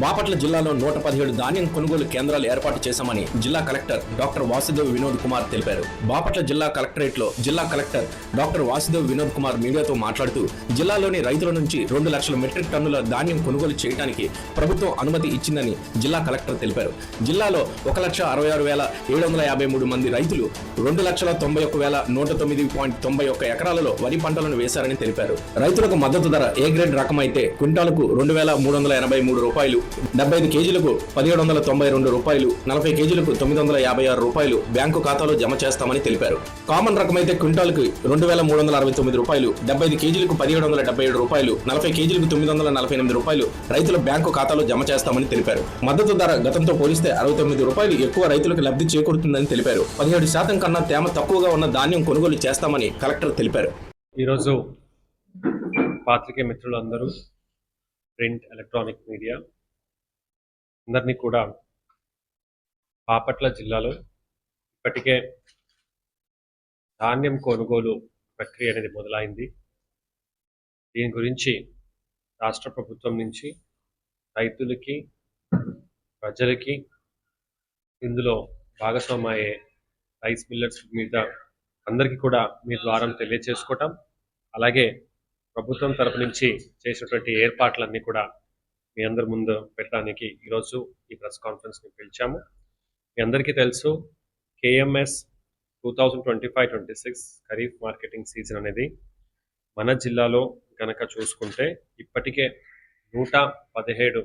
బాపట్ల జిల్లాలో నూట పదిహేడు ధాన్యం కొనుగోలు కేంద్రాలు ఏర్పాటు చేశామని జిల్లా కలెక్టర్ డాక్టర్ వాసుదేవ్ వినోద్ కుమార్ తెలిపారు. బాపట్ల జిల్లా కలెక్టరేట్లో జిల్లా కలెక్టర్ డాక్టర్ వాసుదేవ్ వినోద్ కుమార్ మీడియాతో మాట్లాడుతూ జిల్లాలోని రైతుల నుంచి రెండు లక్షల మెట్రిక్ టన్నుల ధాన్యం కొనుగోలు చేయడానికి ప్రభుత్వం అనుమతి ఇచ్చిందని జిల్లా కలెక్టర్ తెలిపారు. జిల్లాలో ఒక లక్ష అరవై ఆరు వేల ఏడు వందల యాభై మూడు మంది రైతులు రెండు లక్షల తొంభై ఒక్క వేల నూట తొమ్మిది పాయింట్ తొంభై ఒక్క ఎకరాలలో వరి పంటలను వేశారని తెలిపారు. రైతులకు మద్దతు ధర ఏ గ్రేడ్ రకం అయితే క్వింటాలకు రెండు వేల మూడు వందల ఎనభై మూడు రూపాయలు డెబ్బై ఐదు కేజీలకు పదిహేడు వందల తొంభై రెండు రూపాయలు నలభై కేజీలకు తొమ్మిది వందల యాభై ఆరు రూపాయలు బ్యాంకు ఖాతాలో జమ చేస్తామని తెలిపారు. కామన్ రకం అయితే రెండు వేల మూడు వందల అరవై తొమ్మిది రూపాయలు డెబ్బై ఐదు కేజీలకు పదిహేడు వందల డెబ్బై ఏడు రూపాయలు నలభై కేజీలకు తొమ్మిది వందల నలభై ఎనిమిది రూపాయలు రైతుల బ్యాంకు ఖాతాలో జమ చేస్తామని తెలిపారు. మద్దతు ధర గతంతో పోలిస్తే అరవై తొమ్మిది రూపాయలు ఎక్కువ రైతులకు లబ్ధి చేకూరుతుందని తెలిపారు. పదిహేడు శాతం కన్నా తేమ తక్కువగా ఉన్న ధాన్యం కొనుగోలు చేస్తామని కలెక్టర్ తెలిపారు. ఈరోజు పాత్రికే మిత్రులందరూ ప్రింట్ ఎలక్ట్రానిక్ మీడియా అందరినీ కూడా బాపట్ల జిల్లాలో ఇప్పటికే ధాన్యం కొనుగోలు ప్రక్రియ అనేది మొదలైంది. దీని గురించి రాష్ట్ర ప్రభుత్వం నుంచి రైతులకి ప్రజలకి ఇందులో భాగస్వామయ్యే రైస్ మిల్లర్స్ మీద అందరికీ కూడా మీ ద్వారా తెలియచేసుకోవటం అలాగే ప్రభుత్వం తరపు నుంచి చేసినటువంటి ఏర్పాట్లన్నీ కూడా మీ అందరి ముందు పెట్టడానికి ఈరోజు ఈ ప్రెస్ కాన్ఫరెన్స్ని పిలిచాము. మీ అందరికీ తెలుసు KMS two thousand twenty five twenty six kharif marketing season అనేది మన జిల్లాలో కనుక చూసుకుంటే ఇప్పటికే నూట పదిహేడు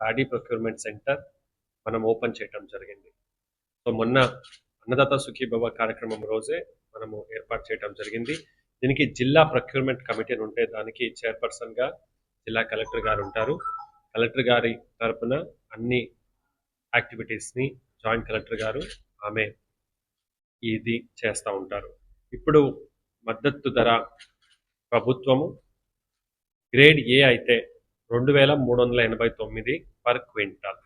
ప్యాడీ ప్రొక్యూర్మెంట్ సెంటర్ మనం ఓపెన్ చేయటం జరిగింది. సో మొన్న అన్నదాత సుఖీభవ కార్యక్రమం రోజే మనము ఏర్పాటు చేయడం జరిగింది. దీనికి జిల్లా ప్రొక్యూర్మెంట్ కమిటీ అని ఉంటే దానికి చైర్పర్సన్గా జిల్లా కలెక్టర్ గారు ఉంటారు. కలెక్టర్ గారి తరపున అన్ని యాక్టివిటీస్ని జాయింట్ కలెక్టర్ గారు ఆమె ఇది చేస్తూ ఉంటారు. ఇప్పుడు మద్దతు ధర ప్రభుత్వము గ్రేడ్ ఏ అయితే రెండు వేల మూడు వందల ఎనభై తొమ్మిది పర్ క్వింటాల్.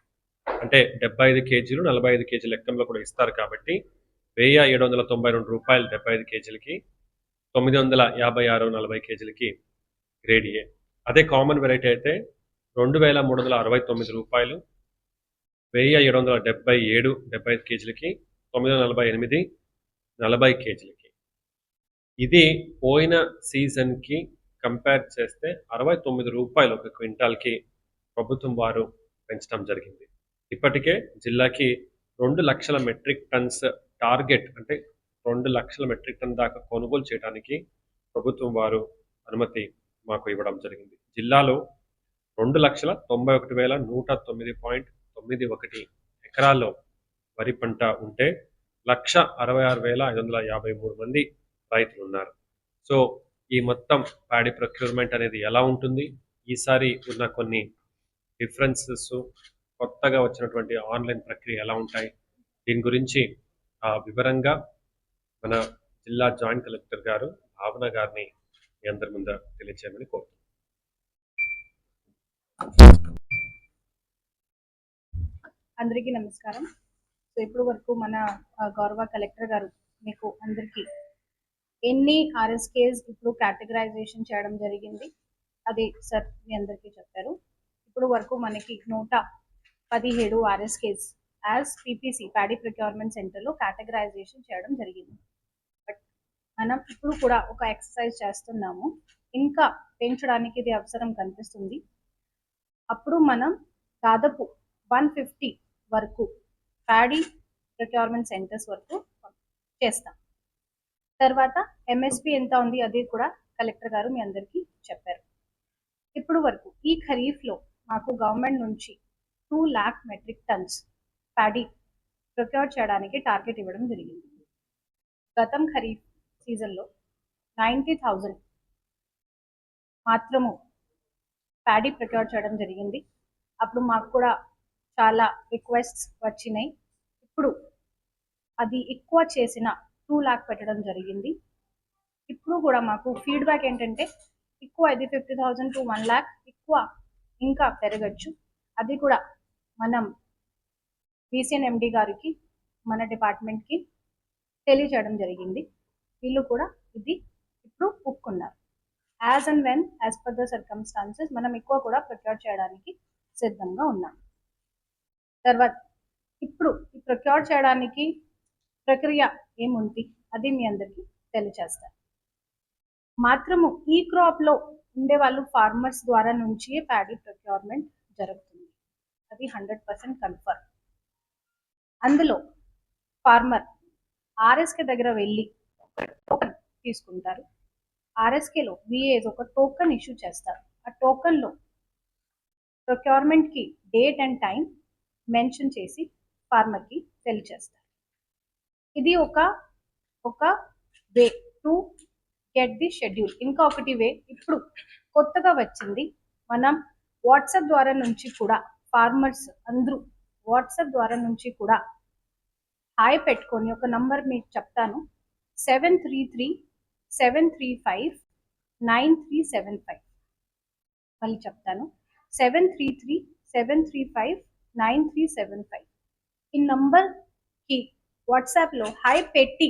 అంటే డెబ్బై ఐదు కేజీలు నలభై ఐదు కేజీల లెక్కంలో కూడా ఇస్తారు కాబట్టి వెయ్యి ఏడు వందల తొంభై రెండు రూపాయలు డెబ్బై ఐదు కేజీలకి తొమ్మిది వందల యాభై ఆరు నలభై కేజీలకి గ్రేడ్ ఏ. అదే కామన్ వెరైటీ అయితే రెండు వేల మూడు వందల అరవై తొమ్మిది రూపాయలు వెయ్యి ఏడు వందల డెబ్బై ఏడు డెబ్బై ఐదు కేజీలకి తొమ్మిది వందల నలభై ఎనిమిది నలభై కేజీలకి. ఇది పోయిన సీజన్కి కంపేర్ చేస్తే అరవై తొమ్మిది రూపాయలు ఒక క్వింటాల్కి ప్రభుత్వం వారు పెంచడం జరిగింది. ఇప్పటికే జిల్లాకి రెండు లక్షల మెట్రిక్ టన్స్ టార్గెట్ అంటే రెండు లక్షల మెట్రిక్ టన్ దాకా కొనుగోలు చేయడానికి ప్రభుత్వం వారు అనుమతి మాకు ఇవ్వడం జరిగింది. జిల్లాలో రెండు లక్షల తొంభై ఒకటి వేల నూట తొమ్మిది పాయింట్ తొమ్మిది ఒకటి ఎకరాల్లో వరి పంట ఉంటే లక్ష అరవై ఆరు వేల ఐదు వందల యాభై మూడు మంది రైతులు ఉన్నారు. సో ఈ మొత్తం ప్యాడీ ప్రొక్యూర్మెంట్ అనేది ఎలా ఉంటుంది? ఈసారి ఉన్న కొన్ని డిఫరెన్సెస్ కొత్తగా వచ్చినటువంటి ఆన్లైన్ ప్రక్రియ ఎలా ఉంటాయి? దీని గురించి ఆ, వివరంగా మన జిల్లా జాయింట్ కలెక్టర్ గారు భావన గారిని మీ అందరి ముందు తెలియచేయమని కోరుతున్నాను. అందరికీ నమస్కారం. సో ఇప్పుడు వరకు మన గౌరవ కలెక్టర్ గారు మీకు అందరికీ ఎన్ని ఆర్ఎస్కేస్ ఇప్పుడు కేటగరైజేషన్ చేయడం జరిగింది అది సార్ మీ అందరికీ చెప్పారు. ఇప్పుడు వరకు మనకి నూట పదిహేడు RSKs as PPC paddy procurement సెంటర్లో కేటగరైజేషన్ చేయడం జరిగింది. బట్ మనం ఇప్పుడు కూడా ఒక ఎక్సర్సైజ్ చేస్తున్నాము. ఇంకా పెంచడానికి ఇది అవసరం కనిపిస్తుంది. అప్పుడు మనం దాదాపు వన్ ఫిఫ్టీ వరకు ప్యాడీ ప్రొక్యూర్మెంట్ సెంటర్స్ వరకు చేస్తాం. తర్వాత ఎంఎస్పి ఎంత ఉంది అది కూడా కలెక్టర్ గారు మీ అందరికీ చెప్పారు. ఇప్పుడు వరకు ఈ ఖరీఫ్లో మాకు గవర్నమెంట్ నుంచి two lakh metric tons paddy procure చేయడానికి టార్గెట్ ఇవ్వడం జరిగింది. గతం ఖరీఫ్ సీజన్లో నైంటీ థౌజండ్ మాత్రము ప్యాడీ ప్రొక్యూర్ చేయడం జరిగింది. అప్పుడు మాకు కూడా చాలా రిక్వెస్ట్స్ వచ్చినాయి. ఇప్పుడు అది ఎక్కువ చేసిన టూ ల్యాక్ పెట్టడం జరిగింది. ఇప్పుడు కూడా మాకు ఫీడ్బ్యాక్ ఏంటంటే ఎక్కువ ఇది fifty thousand to one lakh ఎక్కువ ఇంకా పెరగచ్చు. అది కూడా మనం బీసీఎన్ ఎండి గారికి మన డిపార్ట్మెంట్కి తెలియజేయడం జరిగింది. వీళ్ళు కూడా ఇది ఇప్పుడు ఒప్పుకున్నారు. As and when as per the circumstances మనం ఎక్కువ కూడా ప్రొక్యూర్ చేయడానికి సిద్ధంగా ఉన్నాం. తర్వాత ఇప్పుడు ఈ ప్రొక్యూర్ చేయడానికి ప్రక్రియ ఏముంది? అది మీ అందరికీ తెలియచేస్తాను. మాత్రము ఈ క్రాప్లో ఉండే వాళ్ళు ఫార్మర్స్ ద్వారా నుంచి ప్యాడీ ప్రొక్యూర్మెంట్ జరుగుతుంది. అది హండ్రెడ్ పర్సెంట్ కన్ఫర్మ్ అందులో ఫార్మర్ ఆర్ఎస్కే దగ్గర వెళ్ళి ఒక టోకన్ తీసుకుంటారు. ఆర్ఎస్కేలో విఏజ్ ఒక టోకన్ ఇష్యూ చేస్తారు. ఆ టోకన్లో ప్రొక్యూర్మెంట్కి డేట్ అండ్ టైం మెన్షన్ చేసి ఫార్మర్కి తెలియచేస్తారు ఇది ఒక ఒక way to get the schedule ఇంకా ఒకటి వే ఇప్పుడు కొత్తగా వచ్చింది. మనం వాట్సాప్ ద్వారా నుంచి కూడా ఫార్మర్స్ అందరూ వాట్సాప్ ద్వారా నుంచి కూడా హాయ్ పెట్టుకొని ఒక నంబర్ మీకు చెప్తాను. Seven three three seven three five nine three seven five మళ్ళీ చెప్తాను. Seven three three seven three five nine three seven five ఈ నంబర్కి వాట్సాప్లో హాయ్ పెట్టి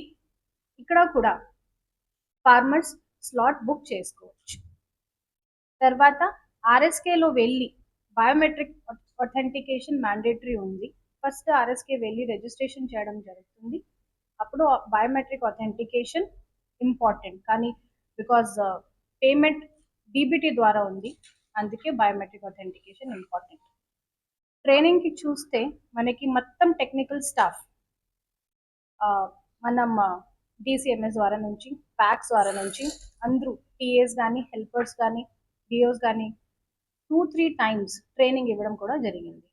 ఇక్కడ కూడా ఫార్మర్స్ స్లాట్ బుక్ చేసుకోవచ్చు. తర్వాత ఆర్ఎస్కేలో వెళ్ళి బయోమెట్రిక్ అథెంటికేషన్ మ్యాండేటరీ ఉంది. ఫస్ట్ ఆర్ఎస్కే వెళ్ళి రిజిస్ట్రేషన్ చేయడం జరుగుతుంది. అప్పుడు బయోమెట్రిక్ అథెంటికేషన్ ఇంపార్టెంట్ కానీ బికాజ్ పేమెంట్ డీబీటీ ద్వారా ఉంది. అందుకే బయోమెట్రిక్ అథెంటికేషన్ ఇంపార్టెంట్ ట్రైనింగ్కి చూస్తే మనకి మొత్తం టెక్నికల్ స్టాఫ్ uh, మనం uh, డిసిఎంఎస్ ద్వారా నుంచి ప్యాక్స్ ద్వారా నుంచి అందరూ టీఏస్ కానీ హెల్పర్స్ కానీ డిఓస్ కానీ టూ త్రీ టైమ్స్ ట్రైనింగ్ ఇవ్వడం కూడా జరిగింది.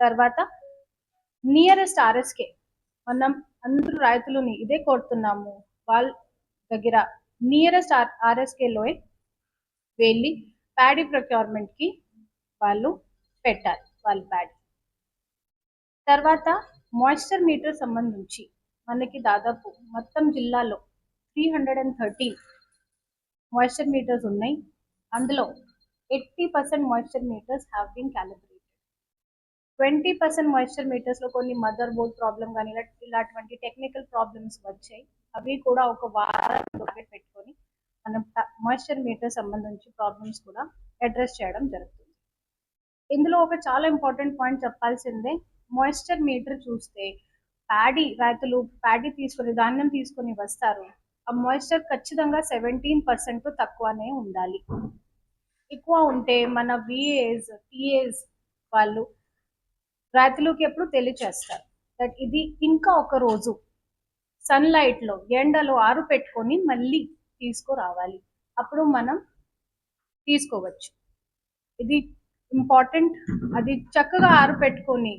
తర్వాత నియరెస్ట్ ఆర్ఎస్కే మనం అందరూ రైతులని ఇదే కోరుతున్నాము. వాళ్ళ దగ్గర నియరెస్ట్ ఆర్ ఆర్ఎస్కేలో వెళ్ళి ప్యాడీ ప్రొక్యూర్మెంట్కి వాళ్ళు పెట్టాలి వాళ్ళ ప్యాడీ తర్వాత మాయిశ్చర్ మీటర్ సంబంధించి మనకి దాదాపు మొత్తం జిల్లాలో three hundred and thirteen moisture meters ఉన్నాయి. అందులో eighty percent moisture meters have been calibrated twenty percent moisture మీటర్స్లో కొన్ని మదర్ బోర్డ్ ప్రాబ్లం కానీ ఇలా ఇలాంటివంటి టెక్నికల్ ప్రాబ్లమ్స్ వచ్చాయి. అవి కూడా ఒక వారం పెట్టుకొని మనం మాయిశ్చర్ మీటర్ సంబంధించి ప్రాబ్లమ్స్ కూడా అడ్రస్ చేయడం జరుగుతుంది. ఇందులో ఒక చాలా ఇంపార్టెంట్ పాయింట్ చెప్పాల్సిందే మాయిశ్చర్ మీటర్ చూస్తే ప్యాడీ రైతులు ప్యాడీ తీసుకొని ధాన్యం తీసుకొని వస్తారు. ఆ మాయిశ్చర్ ఖచ్చితంగా సెవెంటీన్ పర్సెంట్ తక్కువనే ఉండాలి. ఎక్కువ ఉంటే మన విఏస్ టీఏస్ వాళ్ళు రైతులకి ఎప్పుడు తెలియచేస్తారు. దట్ ఇది ఇంకా ఒక రోజు సన్లైట్లో ఎండలో ఆరు పెట్టుకొని మళ్ళీ తీసుకురావాలి. అప్పుడు మనం తీసుకోవచ్చు. ఇది ఇంపార్టెంట్. అది చక్కగా ఆరు పెట్టుకొని